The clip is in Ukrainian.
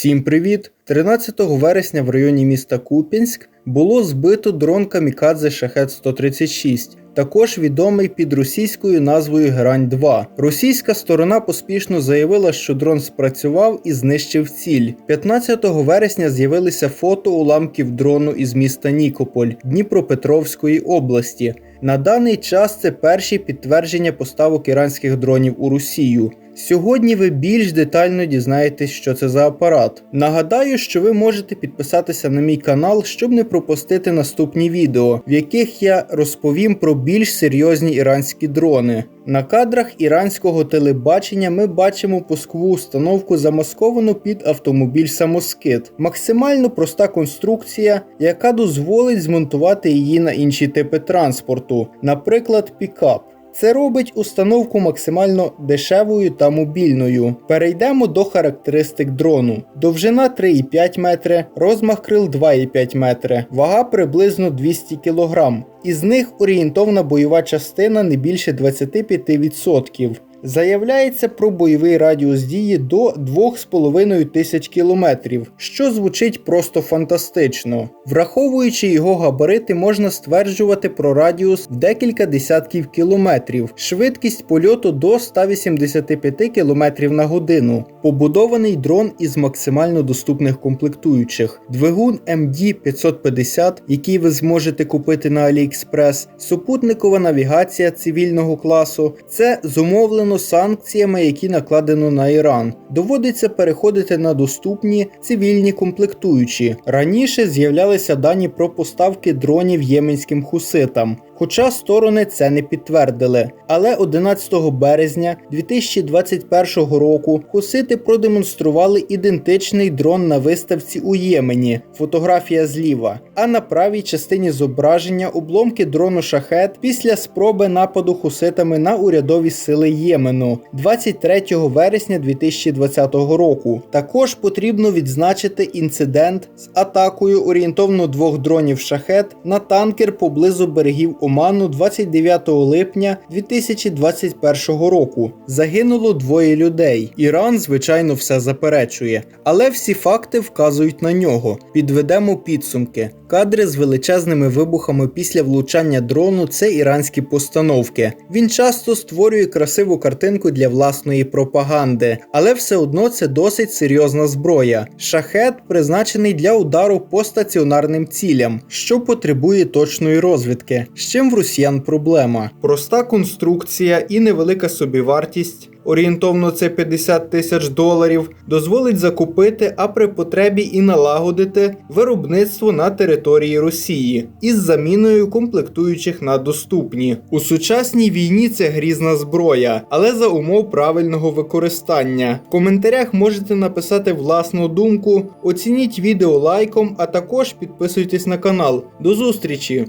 Всім привіт! 13 вересня в районі міста Куп'янськ було збито дрон Камікадзе Шахет 136, також відомий під російською назвою Герань 2. Російська сторона поспішно заявила, що дрон спрацював і знищив ціль. 15 вересня з'явилися фото уламків дрону із міста Нікополь Дніпропетровської області. На даний час це перші підтвердження поставок іранських дронів у Росію. Сьогодні ви більш детально дізнаєтесь, що це за апарат. Нагадаю, що ви можете підписатися на мій канал, щоб не пропустити наступні відео, в яких я розповім про більш серйозні іранські дрони. На кадрах іранського телебачення ми бачимо пускову установку, замасковану під автомобіль самоскид. Максимально проста конструкція, яка дозволить змонтувати її на інші типи транспорту, наприклад, пікап. Це робить установку максимально дешевою та мобільною. Перейдемо до характеристик дрону. Довжина 3,5 метри, розмах крил 2,5 метри, вага приблизно 200 кг. Із них орієнтовна бойова частина не більше 25%. Заявляється про бойовий радіус дії до 2,5 тисяч кілометрів, що звучить просто фантастично. Враховуючи його габарити, можна стверджувати про радіус в декілька десятків кілометрів, швидкість польоту до 185 км на годину. Побудований дрон із максимально доступних комплектуючих: двигун MD550, який ви зможете купити на AliExpress, супутникова навігація цивільного класу. Це зумовлено санкціями, які накладено на Іран. Доводиться переходити на доступні цивільні комплектуючі. Раніше з'являлися дані про поставки дронів єменським хуситам. Хоча сторони це не підтвердили. Але 11 березня 2021 року хусити продемонстрували ідентичний дрон на виставці у Ємені, фотографія зліва. А на правій частині зображення обломки дрону шахет після спроби нападу хуситами на урядові сили Ємену 23 вересня 2020 року. Також потрібно відзначити інцидент з атакою орієнтовно двох дронів шахет на танкер поблизу берегів Оману 29 липня 2021 року. Загинуло двоє людей. Іран, звичайно, все заперечує, але всі факти вказують на нього. Підведемо підсумки. Кадри з величезними вибухами після влучання дрону це іранські постановки. Він часто створює красиву картинку для власної пропаганди, але все одно це досить серйозна зброя. Шахет призначений для удару по стаціонарним цілям, що потребує точної розвідки. З чим в росіян проблема? Проста конструкція і невелика собівартість. Орієнтовно це 50 тисяч доларів, дозволить закупити, а при потребі і налагодити виробництво на території Росії із заміною комплектуючих на доступні. У сучасній війні це грізна зброя, але за умов правильного використання. В коментарях можете написати власну думку, оцініть відео лайком, а також підписуйтесь на канал. До зустрічі!